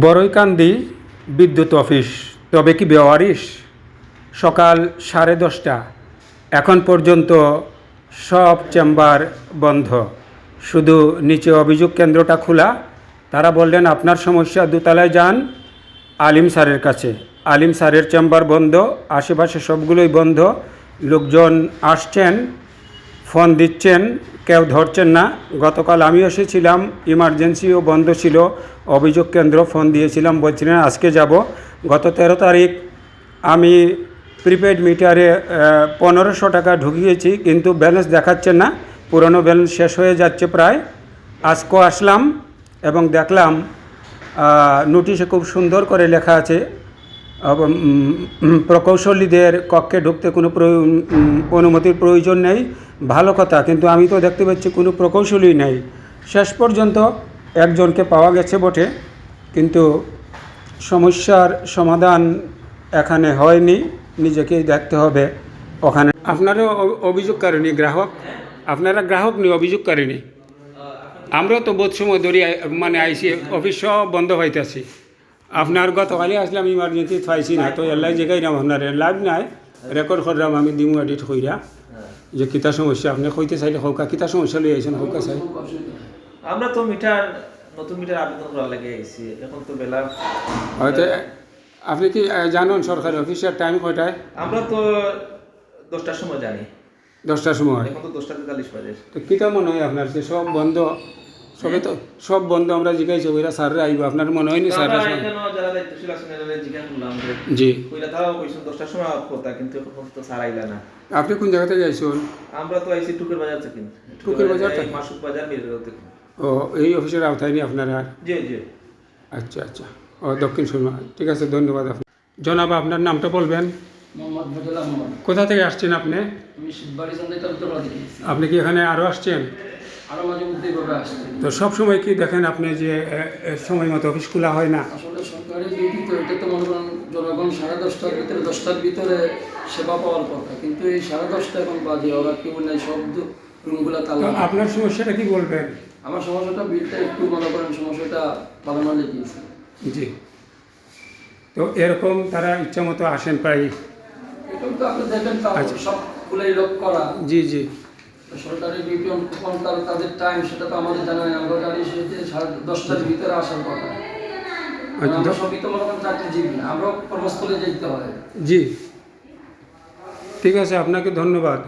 বড়ইকান্দি বিদ্যুৎ অফিস। তবে কি বেওয়ারিশ? সকাল সাড়ে দশটা। এখন পর্যন্ত সব চেম্বার বন্ধ। শুধু নিচে অভিযোগ কেন্দ্রটা খোলা। তারা বললেন, আপনার সমস্যা দোতলায় যান। আলিম স্যারের কাছে। আলিম স্যারের চেম্বার বন্ধ, আশেপাশে সবগুলোই বন্ধ। লোকজন আসছেন। ফোন দিচ্ছেন, কেউ ধরছেন না। গতকাল আমি এসেছিলাম ইমার্জেন্সিও বন্ধ ছিল। অভিযোগ কেন্দ্র ফোন দিয়েছিলাম, বলছিলেন আজকে যাব। গত তেরো তারিখ আমি প্রিপেড মিটারে পনেরোশো টাকা ঢুকিয়েছি, কিন্তু ব্যালেন্স দেখাচ্ছে না। পুরনো ব্যালেন্স শেষ হয়ে যাচ্ছে প্রায়। আজকেও আসলাম এবং দেখলাম নোটিশে খুব সুন্দর করে লেখা আছে প্রকৌশলীদের কক্ষে ঢুকতে কোনো অনুমতির প্রয়োজন নেই। ভালো কথা, কিন্তু আমি তো দেখতে পাচ্ছি কোনো প্রকৌশলী নেই। শেষ পর্যন্ত একজনকে পাওয়া গেছে বটে, কিন্তু সমস্যার সমাধান এখানে হয়নি। নিজেকেই দেখতে হবে। ওখানে অ- অভিযোগকারিণী গ্রাহক? আপনারা গ্রাহক নেই অভিযোগকারিণী আমরাও তো বোধ সময় ধরে মানে আইসি অফিস সব বন্ধ হইতেছি। আপনার গতকালে আসলাম ইমার্জেন্সি পাইছি না তো এলাই জায়গায় নাম আপনার লাভ নাই। রেকর্ড করলাম আমি দিমু এডিট কইরা। যে কিতা সমস্যা আপনি কইতে চাইলে হৌকা কিতা সমস্যা লই আইছেন হৌকা চাই। আমরা তো মিটার নতুন মিটার আবেদন করার লাগে আইছি এখন তো বেলা হয়তো আপনি কি জানেন সরকারি অফিসের টাইম কয়টায়? আমরা তো দশটার সময় জানি। দশটার সময়। এখন তো দশটা তেতাল্লিশ বাজে। তো কিতা মনে হয় আপনার যে সব বন্ধ? সবে তো সব বন্ধ আমরা জিজ্ঞাসা ওইরা স্যাররা আইব? আপনার মনে হয়নি স্যাররা জি। কইলা তাও কইছেন দশটার সময় আউট কথা কিন্তু তো সার আইলা না। আপনি কোন জায়গা থেকে আইসুন আমরা তো আইছি টুকের বাজার থেকে। টুকের বাজার থেকে? মাসুক বাজার থেকে। ও এই অফিসের আওতায় নেই আপনারা? জি জি। আচ্ছা আচ্ছা। ও দক্ষিণ সুরমা। ঠিক আছে ধন্যবাদ আপনি। জনাব আপনার নামটা বলবেন? কোথা থেকে আসছেন আপনি? আপনি কি এখানে আরও আসছেন? তো সব সময় কি দেখেন আপনি যে সময় মতো অফিস খোলা হয় না? আসলে সরকারি ডিউটি তো এটা তো মনে করেন জনগণ সাড়ে দশটার ভিতরে দশটার ভিতরে সেবা পাওয়ার কথা। কিন্তু এই সাড়ে দশটা এখন বাজে ওরা কেউ নেই সব রুমগুলো তালা আপনার সমস্যাটা কি বলবেন? আমার সমস্যাটা বিলটা একটু মনে করেন সমস্যাটা বাড়ানো লেগেছে জি। তো এরকম তারা ইচ্ছা মতো আসেন প্রায়? এটাও তো আপনি দেখেন আচ্ছা। সবগুলোই লোক করা। জি জি। সরকারি ডিউটি কখন তাদের টাইম সেটা তো আমাদের জানা নেই। আমরা জানি সেটি দশটার ভিতরে আসার কথা। আচ্ছা, আমরা সবই তো মনে করেন চাকরিজীবী না আমরাও কর্মস্থলে যেতে হয়। জি। ঠিক আছে আপনাকে ধন্যবাদ।